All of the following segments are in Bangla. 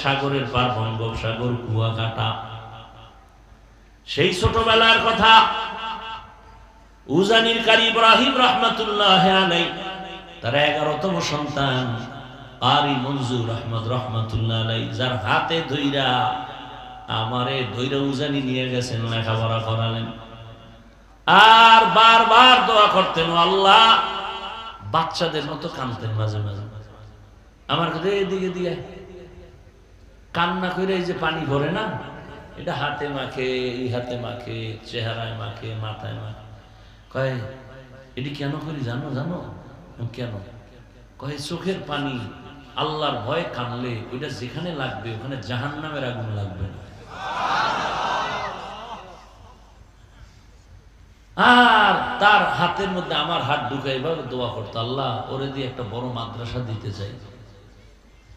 সাগরের পার বঙ্গোপসাগর কুয়াকাটা। সেই ছোটবেলার কথা। উজানির কারি ইব্রাহিম রহমাতুল্লাহ আলাই তার এগারোতম সন্তান কারি মঞ্জুর আহমদ রহমাতুল্লাহ আলাই যার হাতে ধইরা আমারে ধৈরা উজানি নিয়ে গেছেন, লেখাপড়া করালেন। আর বারবার দোয়া করতেন আল্লাহ, বাচ্চাদের মতো কাঁদতেন মাঝে মাঝে। আমার কাছে এদিকে দিয়ে কান্না করে এই যে পানি ভরে না, এটা হাতে মাখে, এই হাতে মাখে, চেহারায় মাখে, মাথায় মাখে। কয়, এটি কেন করি জানো জানো? কেন? কয়, চোখের পানি আল্লাহর ভয় কানলে, ওইটা যেখানে লাগবে, ওখানে জাহান নামের আগুন লাগবে না। আর তার হাতের মধ্যে আমার হাত ঢুকে এভাবে দোয়া করতো, আল্লাহ, ওরে দিয়ে একটা বড় মাদ্রাসা দিতে চাই।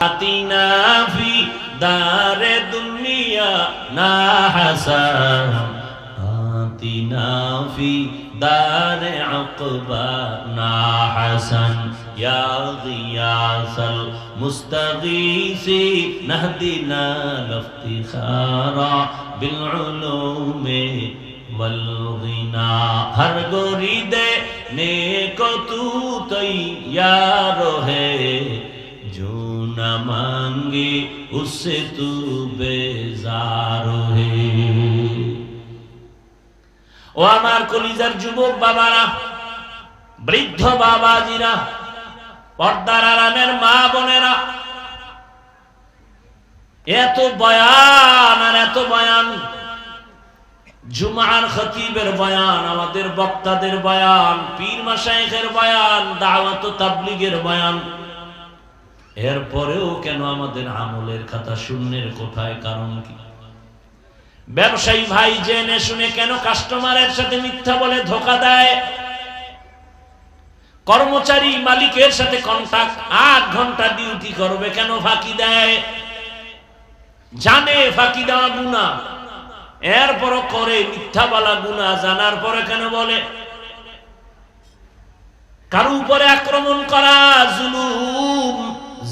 আতিনা ফি দারে দুনিয়া না হাসান আতিনা ফি دار عقبا نا حسن يا غياث المستغيث نهدنا لافتخارا بالعلوم والغنا ہر گوری دے نیک تو تیار ہے ना मांगे उससे तू बेजार ও আমার কলিজার যুবক বাবারা, বৃদ্ধ বাবাজিরা, পর্দার আরামের মা বোনেরা, এত বয়ান আর এত বয়ান, জুমার খতিবের বয়ান, আমাদের বক্তাদের বয়ান, পীর মাসাইখের বয়ান, দাওয়াত তাবলিগের বয়ান এরপরেও কেন আমাদের আমলের খাতা শূন্যের কোঠায় কারণ কি? ব্যবসায়ী ভাই জেনে শুনে কেন কাস্টমারের সাথে মিথ্যা বলে ধোকা দেয়? কর্মচারী মালিকের সাথে কন্টাক্ট আট ঘণ্টা ডিউটি করবে কেন ফাঁকি দেয়? জানে ফাঁকি দেওয়া গুণা এরপরও করে মিথ্যা বলা গুণা জানার পরে কেন বলে? কারও উপরে আক্রমণ করা, জুলুম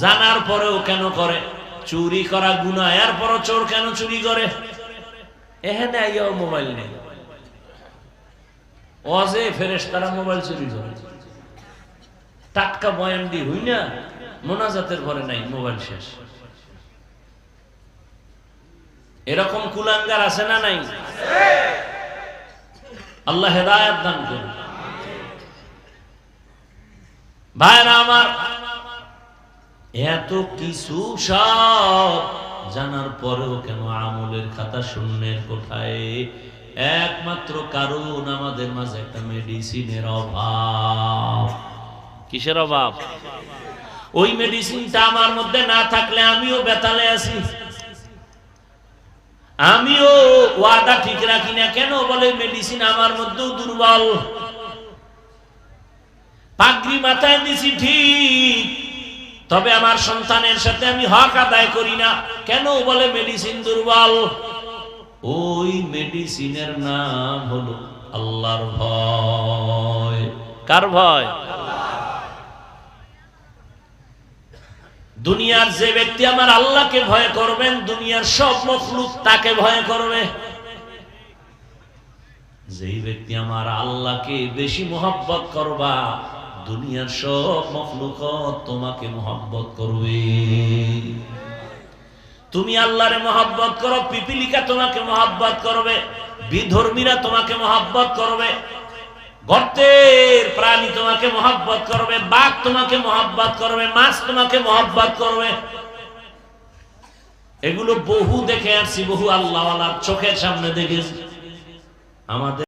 জানার পরেও কেন করে? চুরি করা গুণা এরপরও চোর কেন চুরি করে? এখানে আইয়াও মোবাইল নেই। অজে ফেরেস তারা মোবাইল চুরি করে। টাটকা বয়ান দি হই না, মোনাজাতের পরে নাই, মোবাইল শেষ। এরকম কুলাঙ্গার আছে না নাই? আল্লাহ হেদায়ত দান করুন। ভাইরা আমার এত কিছু সব জানার পরেও কেন আমলের খাতা শূন্যের কোঠায়? একমাত্র কারণ আমাদের মাঝে একটা মেডিসিনের অভাব। কিসের অভাব? ওই মেডিসিনটা আমার মধ্যে না থাকলে আমিও বেতালে আছি। আমিও ওয়াদা ঠিক রাখি না কেন বলে মেডিসিন আমার মধ্যেও দুর্বল। পাগড়ি মাথায় দিছি ঠিক তবে আমার সন্তানের সাথে আমি হক আদায় করি না। কেন বলে মেডিসিন দুর্বল? ওই মেডিসিনের নাম হলো আল্লাহর ভয়। কার ভয়? দুনিয়ার যে ব্যক্তি আমার আল্লাহকে ভয় করবেন, দুনিয়ার সব মখলুক তাকে ভয় করবে। যেই ব্যক্তি আমার আল্লাহকে বেশি মোহাব্বত করবা দুনিয়ার সব মখলুক তোমাকে মোহাব্বত করবে। তুমি আল্লাহরে মোহাব্বত করো, পিপিলিকা তোমাকে মোহাব্বত করবে, বিধর্মীরা তোমাকে মোহাব্বত করবে, গর্তের প্রাণী তোমাকে মহাব্বত করবে, বাঘ তোমাকে মহাব্বত করবে, মাছ তোমাকে মহাব্বত করবে। এগুলো বহু দেখে আসছি, বহু আল্লাহ চোখের সামনে দেখেছি। আমাদের